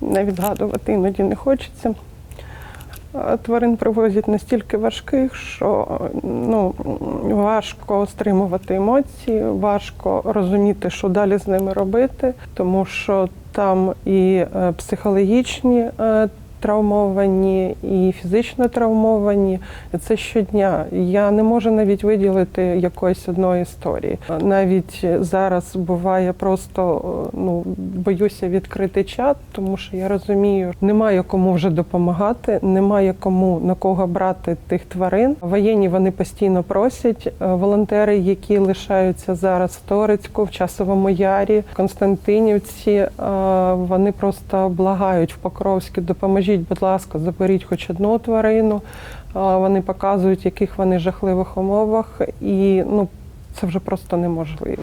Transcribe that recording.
навіть згадувати іноді не хочеться. Тварин привозять настільки важких, що ну, важко стримувати емоції, важко розуміти, що далі з ними робити, тому що там і е, психологічні е, травмовані, і фізично травмовані. Це щодня. Я не можу навіть виділити якоїсь одної історії. Навіть зараз буває просто ну боюся відкрити чат, тому що я розумію, немає кому вже допомагати, немає кому на кого брати тих тварин. Воєнні вони постійно просять. Волонтери, які лишаються зараз в Торецьку, в Часовому Ярі, в Константинівці, е, вони просто благають в Покровську, допоможіть, будь ласка, заберіть хоч одну тварину. Вони показують, яких вони жахливих умовах, і ну це вже просто неможливо.